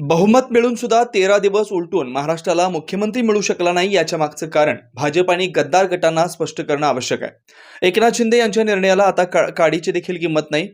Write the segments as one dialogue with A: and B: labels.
A: बहुमत मिळून सुद्धा तेरा दिवस उलटून महाराष्ट्राला मुख्यमंत्री मिळू शकला नाही याच्या मागचं कारण भाजप आणि गद्दार गटांना स्पष्ट करणं आवश्यक आहे. एकनाथ शिंदे यांच्या निर्णयाला आता का- काडीची देखील किंमत नाही.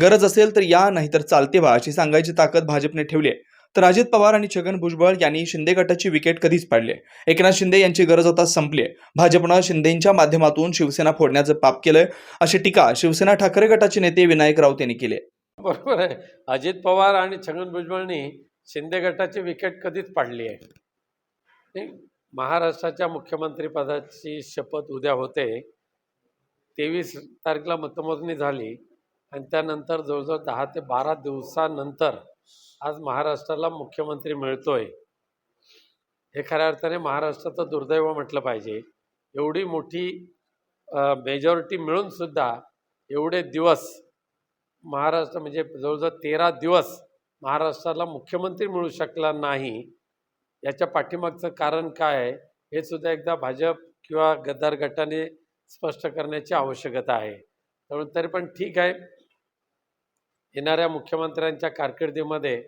A: गरज असेल तर या नाहीतर चालते व्हा अशी सांगायची ताकद भाजपने ठेवली आहे. तर अजित पवार आणि छगन भुजबळ यांनी शिंदे गटाची विकेट कधीच पाडली एकनाथ शिंदे यांची गरज आता संपली आहे. भाजपनं शिंदेंच्या माध्यमातून शिवसेना फोडण्याचं पाप केलंय अशी टीका शिवसेना ठाकरे गटाचे नेते विनायक राऊत यांनी केली
B: बरोबर आहे. अजित पवार आणि छगन भुजबळनी शिंदे गटाची विकेट कधीच पाडली आहे. महाराष्ट्राच्या मुख्यमंत्रीपदाची शपथ उद्या होते. तेवीस तारखेला मतमोजणी झाली आणि त्यानंतर जवळजवळ दहा ते बारा दिवसानंतर आज महाराष्ट्राला मुख्यमंत्री मिळतोय. हे खऱ्या अर्थाने महाराष्ट्राचं दुर्दैव म्हटलं पाहिजे. एवढी मोठी मेजॉरिटी मिळून सुद्धा एवढे दिवस महाराष्ट्र म्हणजे जवळजवळ तेरा दिवस महाराष्ट्राला मुख्यमंत्री मिळू शकला नाही याच्या पाठीमागचं कारण काय? आहे हे सुद्धा एकदा भाजप किंवा गद्दार गटाने स्पष्ट करण्याची आवश्यकता आहे. त्यामुळे तरी पण ठीक आहे. येणाऱ्या मुख्यमंत्र्यांच्या कारकिर्दीमध्ये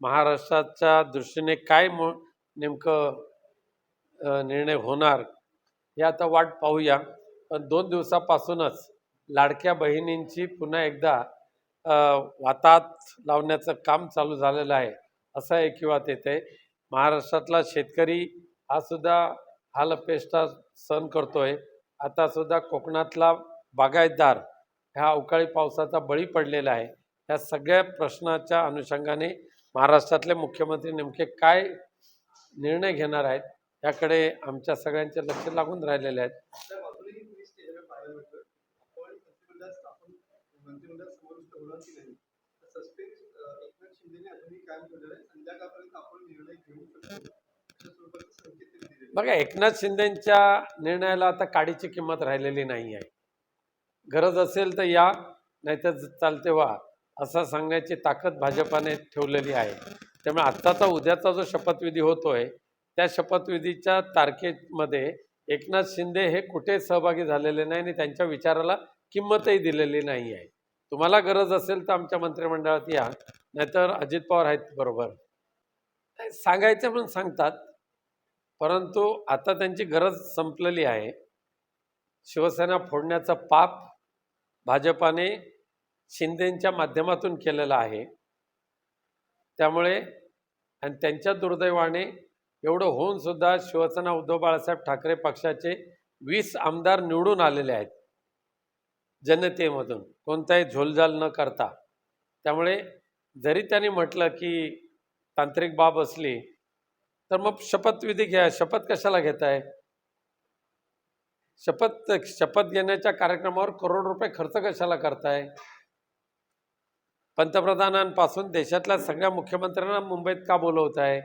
B: महाराष्ट्राच्या दृष्टीने काय म नेमकं निर्णय होणार हे आता वाट पाहूया. पण दोन दिवसापासूनच लाडक्या बहिणींची पुन्हा एकदा वातात लावण्याचं काम चालू झालेलं आहे. असं ऐकिवात येते. महाराष्ट्रातला शेतकरी हा सुद्धा हालअपेष्टा सहन करतोय. आता सुद्धा कोकणातला बागायतदार ह्या अवकाळी पावसाचा बळी पडलेला आहे. या सगळ्या प्रश्नाच्या अनुषंगाने महाराष्ट्रातले मुख्यमंत्री नेमके काय निर्णय घेणार आहेत याकडे आमच्या सगळ्यांचे लक्ष लागून राहिलेले आहेत
C: त्या बाजूने तुम्ही स्टेजवर पाहिलं होतं आपण मंत्रिमंडळ स्थापन मंत्रिमंडळ समाविष्ट होणार की नाही सस्पेन्स एकनाथ शिंदेने अजूनही कायम ठेवलेलं आहे? संध्याकाळपर्यंत आपण निर्णय घेऊ शकतो.
B: बघा एकनाथ शिंदेच्या निर्णयाला आता काडीची किंमत राहिलेली नाही आहे. गरज असेल तर या नाहीतर चालते व्हा असं सांगण्याची ताकद भाजपाने ठेवलेली आहे. त्यामुळे आत्ताचा उद्याचा जो शपथविधी होतोय त्या शपथविधीच्या तारखेमध्ये एकनाथ शिंदे हे कुठे सहभागी झालेले नाही आणि त्यांच्या विचाराला किंमतही दिलेली नाही आहे. तुम्हाला गरज असेल तर आमच्या मंत्रिमंडळात या. नाहीतर अजित पवार आहेत बरोबर. सांगायचं म्हणून सांगतात. परंतु आता त्यांची गरज संपलेली आहे. शिवसेना फोडण्याचं पाप भाजपाने शिंदेंच्या माध्यमातून केलेलं आहे. त्यामुळे आणि त्यांच्या दुर्दैवाने एवढं होऊन सुद्धा शिवसेना उद्धव बाळासाहेब ठाकरे पक्षाचे वीस आमदार निवडून आलेले आहेत. जनतेमधून कोणताही झोलझाल न करता. त्यामुळे जरी त्यांनी म्हटलं की तांत्रिक बाब असली तर मग शपथविधी घ्या. शपथ कशाला घेताय? शपथ शपथ घेण्याच्या कार्यक्रमावर करोड रुपये खर्च कशाला करताय? पंतप्रधानांपासून देशातल्या सगळ्या मुख्यमंत्र्यांना मुंबईत का बोलवत आहे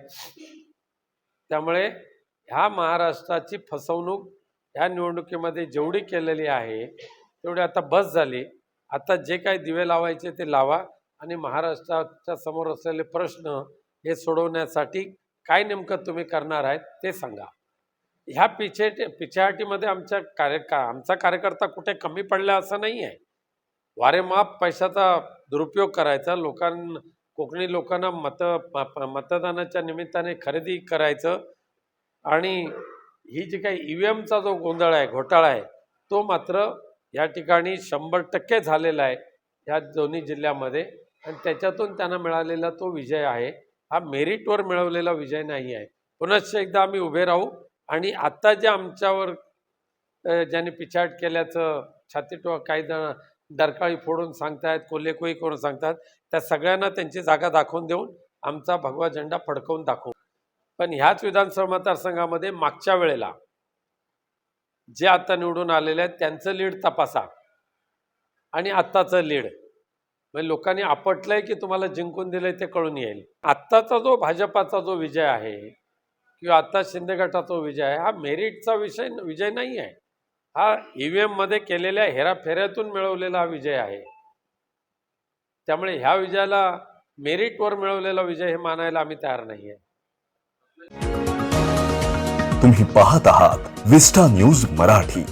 B: त्यामुळे ह्या महाराष्ट्राची फसवणूक ह्या निवडणुकीमध्ये जेवढी केलेली आहे तेवढी आता बस झाली. आता जे काही दिवे लावायचे ते लावा. आणि महाराष्ट्राच्या समोर असलेले प्रश्न हे सोडवण्यासाठी काय नेमकं तुम्ही करणार आहेत ते सांगा. ह्या पिछे पिछेहाटीमध्ये आमच्या कार्य का आमचा कार्यकर्ता कुठे कमी पडला असं नाही आहे वारेमाप पैशाचा दुरुपयोग करायचा लोकां कोकणी लोकांना मत मतदानाच्या निमित्ताने खरेदी करायचं आणि ही जी काही ई व्ही एमचा जो गोंधळ आहे घोटाळा आहे तो मात्र या ठिकाणी शंभर टक्के झालेला आहे. ह्या दोन्ही जिल्ह्यामध्ये आणि त्याच्यातून त्यांना मिळालेला तो विजय आहे. हा मेरिटवर मिळवलेला विजय नाही आहे. पुनश्च एकदा आम्ही उभे राहू आणि आत्ता जे आमच्यावर ज्याने ज्यांनी पिछाट केल्याचं छातीटो काही जण डरकाळी फोडून सांगतायत कोल्हेकोई करून सांगतात त्या सगळ्यांना त्यांची जागा दाखवून देऊन आमचा भगवा झेंडा फडकवून दाखवू. पण ह्याच विधानसभा मतदारसंघामध्ये मागच्या वेळेला जे आता निवडून आलेले आहेत त्यांचं लीड तपासा. आणि आत्ताचं लीड. म्हणजे लोकांनी आपटलंय की तुम्हाला जिंकून दिलंय ते कळून येईल. आत्ताचा जो भाजपाचा जो विजय आहे किंवा आत्ता शिंदे गटाचा विजय आहे हा मेरिटचा विषय विजय नाही आहे. हा ई एममध्ये केलेल्या हेराफेऱ्यातून मिळवलेला हा विजय आहे. त्यामुळे ह्या विजयाला मेरिटवर मिळवलेला विजय हे मानायला आम्ही तयार नाही आहे.
D: तुम्ही पाहत आहात विस्टा न्यूज मराठी.